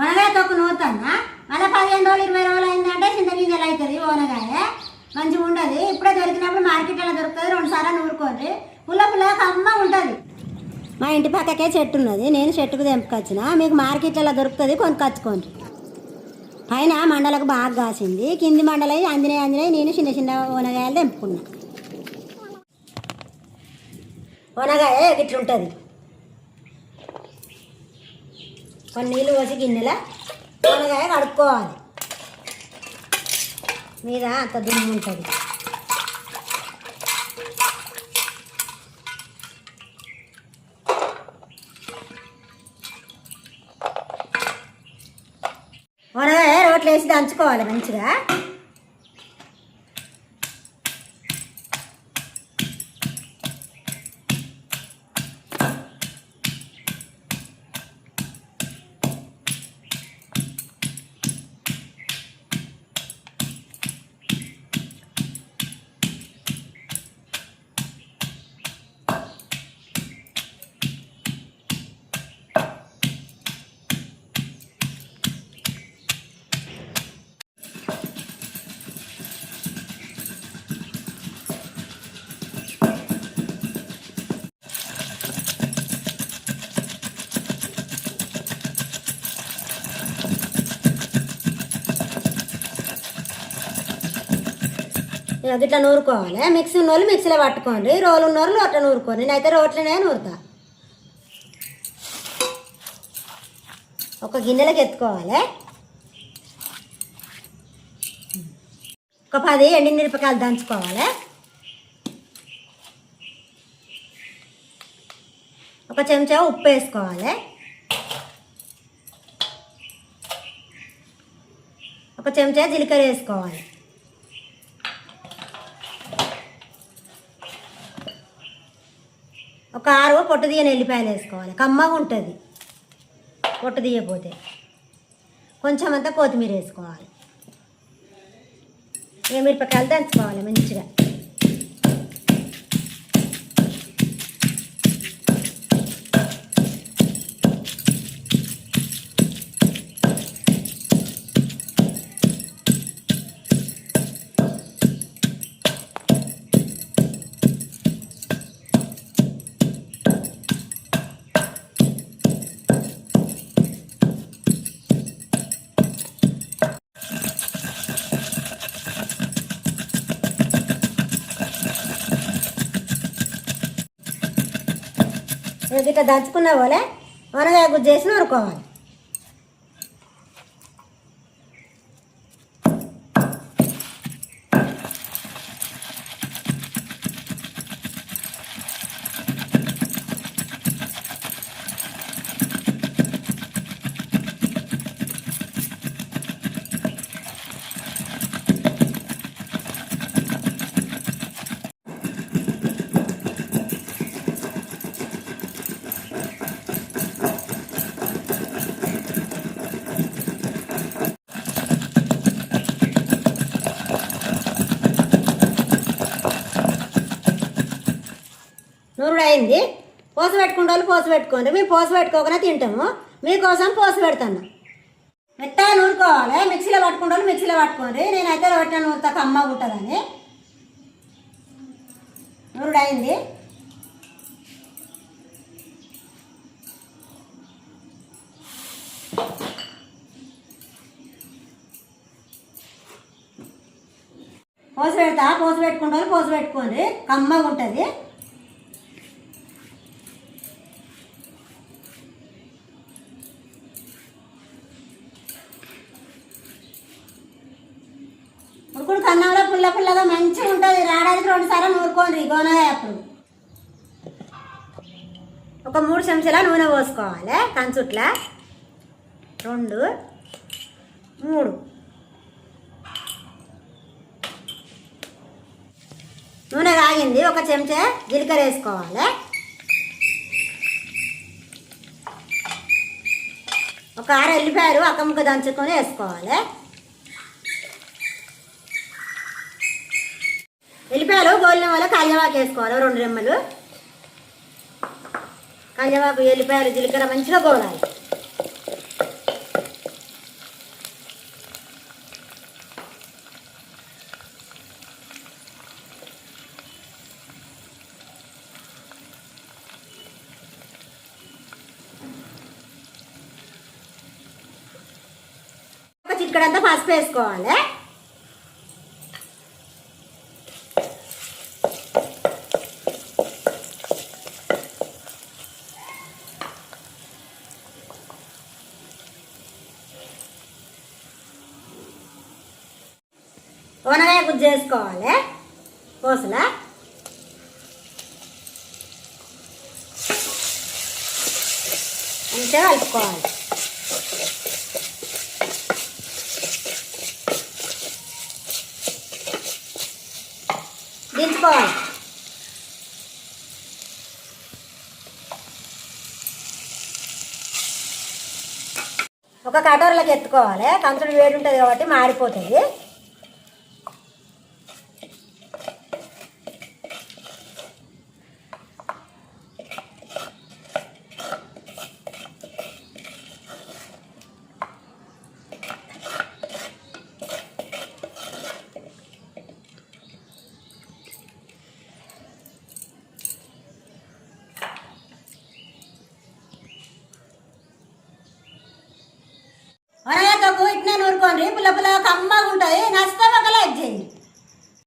ఓనగాయ తొక్కు నూతన్నా మళ్ళీ పదిహేను రోజులు ఇరవై రోజులు అయిందంటే చింత గింజలు అవుతుంది ఓనగాయ మంచిగా ఉండదు. ఇప్పుడే దొరికినప్పుడు మార్కెట్లో దొరుకుతుంది రెండు సార్లు నూరుకోండి. పుల్ల పుల్ల కమ్మ ఉంటుంది. మా ఇంటి పక్కకే చెట్టు ఉన్నది. నేను చెట్టుకు తెంపుకొచ్చిన. మీకు మార్కెట్లో దొరుకుతుంది కొనుక్కొచ్చుకోండి. పైన మండలకు బాగా కాసింది. కింది మండలై అందినే అందినే నేను చిన్న చిన్న ఓనగాయలు తెంపుకున్నా. ఓనగాయ ఇట్లుంటుంది కొన్ని నీళ్ళు పోసి గిన్నెలో కూరగాయ కడుక్కోవాలి. మీద అంత దుమ్ము ఉంటుంది. కూరగాయ రోట్లు వేసి దంచుకోవాలి మంచిగా. ఇట్లా నూరుకోవాలి. మిక్సీ ఉన్న వాళ్ళు మిక్సీలో పట్టుకోండి. రోలు ఉన్న వాళ్ళు అట్లా నూరుకోండి. నేనైతే రోట్లనే నూరుతా. ఒక గిన్నెలకు ఎత్తుకోవాలి. ఒక పది ఎండిన మిరపకాయలు దంచుకోవాలి. ఒక చెంచా ఉప్పు వేసుకోవాలి. ఒక చెంచా జీలకర్ర వేసుకోవాలి. ఒక ఆరు పొట్టు తీయని ఎల్లిపాయలు వేసుకోవాలి. కమ్మగా ఉంటుంది. పొట్టు తీయపోతే కొంచెం అంతా కొత్తిమీర వేసుకోవాలి. ఇక మిరపకాయలు దంచుకోవాలి మంచిగా. ఇక ఇట్లా దంచుకున్న పోలే వనగాయ గుజ్జు చేసి నూరుకోవాలి నూరుడు అయింది. పోస పెట్టుకునే వాళ్ళు పోసి పెట్టుకోండి. మేము పోస పెట్టుకోకుండా తింటాము. మీకోసం పోస పెడతాను. మెత్తగా నూరుకోవాలి. మిక్సీలో పట్టుకుంటే వాళ్ళు మిక్సీలో పట్టుకోండి. నేనైతే రొట్టె నూరుతాక అమ్మ ఉంటుందని నూరుడు అయింది పోసి పెడతా. పోసి పెట్టుకుంటే వాళ్ళు పోసి పెట్టుకోండి. కమ్మగా ఉంటుంది ఇప్పుడు కన్నంలో పుల్ల పుల్లగా మంచిగా ఉంటుంది. రావడానికి రెండు సార్లు నూరుకోండి. గోనగాయ అప్పుడు. ఒక మూడు చెంచాల నూనె పోసుకోవాలి. కంచుట్ల. రెండు. మూడు. నూనె కాగింది. ఒక చెంచా జీలకర్ర వేసుకోవాలి. ఒక ఆరు ఎల్లిపాయలు అక్కముక్క దంచుకొని వేసుకోవాలి. వెళ్ళిపోయాలో గోలిన వల్ల కళ్యవాకు వేసుకోవాలి రెండు రెమ్మలు. కళ్యవాకు వెళ్ళిపోయారు జీలకర్ర మంచిగా గోలాలి. చిక్కడంతా పసుపు వేసుకోవాలి. ఉనగాయ గుజ్జు చేసుకోవాలి కోసలా అంతే కలుపుకోవాలి. దించుకోవాలి. ఒక కటోరలోకి ఎత్తుకోవాలి. కంచుడు వేడి ఉంటుంది కాబట్టి మాడిపోతుంది. పుల్ల పుల్ల కమ్మగా ఉంటుంది నష్టం ఒక లైక్ చేయి